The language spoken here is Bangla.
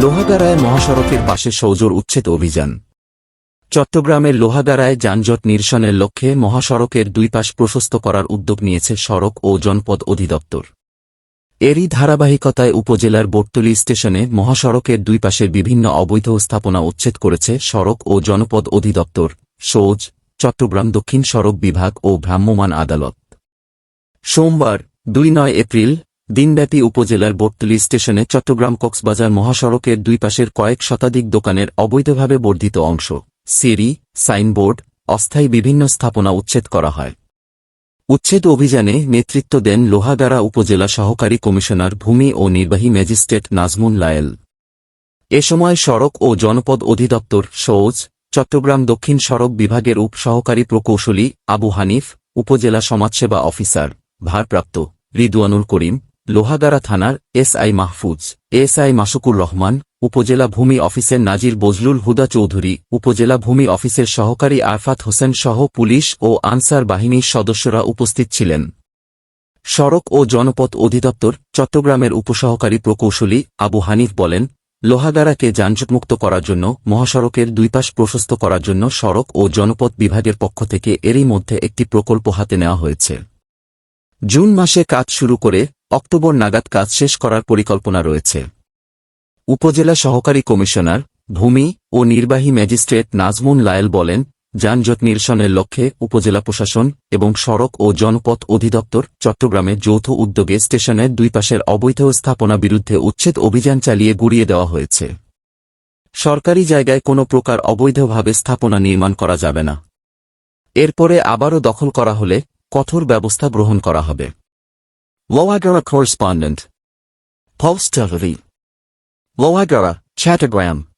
লোহাগাড়ায় মহাসড়কের পাশে সৌজর উচ্ছেদ অভিযান। চট্টগ্রামের লোহাগাড়ায় যানজট নিরসনের লক্ষ্যে মহাসড়কের দুই পাশ প্রশস্ত করার উদ্যোগ নিয়েছে সড়ক ও জনপদ অধিদপ্তর। এরই ধারাবাহিকতায় উপজেলার বোটতলী স্টেশনে মহাসড়কের দুই পাশের বিভিন্ন অবৈধ স্থাপনা উচ্ছেদ করেছে সড়ক ও জনপদ অধিদপ্তর, সৌজ, চট্টগ্রাম দক্ষিণ সড়ক বিভাগ ও ভ্রাম্যমাণ আদালত। সোমবার, দুই নয় এপ্রিল দিনব্যাপী উপজেলার বোটতলী স্টেশনে চট্টগ্রাম কক্সবাজার মহাসড়কের দুই পাশের কয়েক শতাধিক দোকানের অবৈধভাবে বর্ধিত অংশ, সিঁড়ি, সাইনবোর্ড, অস্থায়ী বিভিন্ন স্থাপনা উচ্ছেদ করা হয়। উচ্ছেদ অভিযানে নেতৃত্ব দেন লোহাগাড়া উপজেলা সহকারী কমিশনার ভূমি ও নির্বাহী ম্যাজিস্ট্রেট নাজমুন লায়েল। এ সময় সড়ক ও জনপদ অধিদপ্তর সৌজ চট্টগ্রাম দক্ষিণ সড়ক বিভাগের উপ সহকারী প্রকৌশলী আবু হানিফ, উপজেলা সমাজসেবা অফিসার, ভারপ্রাপ্ত, রিদওয়ানুল করিম লোহাগাড়া থানার এসআই মাহফুজ, এসআই মাসুকুর রহমান, উপজেলা ভূমি অফিসের নাজির বজলুল হুদা চৌধুরী, উপজেলা ভূমি অফিসের সহকারী আরফাত হোসেন সহ পুলিশ ও আনসার বাহিনীর সদস্যরা উপস্থিত ছিলেন। সড়ক ও জনপথ অধিদপ্তর চট্টগ্রামের উপসহকারী প্রকৌশলী আবু হানিফ বলেন, লোহাগাড়াকে যানজটমুক্ত করার জন্য, মহাসড়কের দুই পাশ প্রশস্ত করার জন্য সড়ক ও জনপথ বিভাগের পক্ষ থেকে এরই মধ্যে একটি প্রকল্প হাতে নেওয়া হয়েছে। জুন মাসে কাজ শুরু করে অক্টোবর নাগাদ কাজ শেষ করার পরিকল্পনা রয়েছে। উপজেলা সহকারী কমিশনার, ভূমি ও নির্বাহী ম্যাজিস্ট্রেট নাজমুন লায়েল বলেন, যানজট নিরসনের লক্ষ্যে উপজেলা প্রশাসন এবং সড়ক ও জনপথ অধিদপ্তর চট্টগ্রামে যৌথ উদ্যোগে স্টেশনের দুই পাশের অবৈধ স্থাপনা বিরুদ্ধে উচ্ছেদ অভিযান চালিয়ে গুড়িয়ে দেওয়া হয়েছে। সরকারি জায়গায় কোনো প্রকার অবৈধভাবে স্থাপনা নির্মাণ করা যাবে না। এরপরে আবারও দখল করা হলে কঠোর ব্যবস্থা গ্রহণ করা হবে। Loagara correspondent. Pulse TV Loagara, Chattogram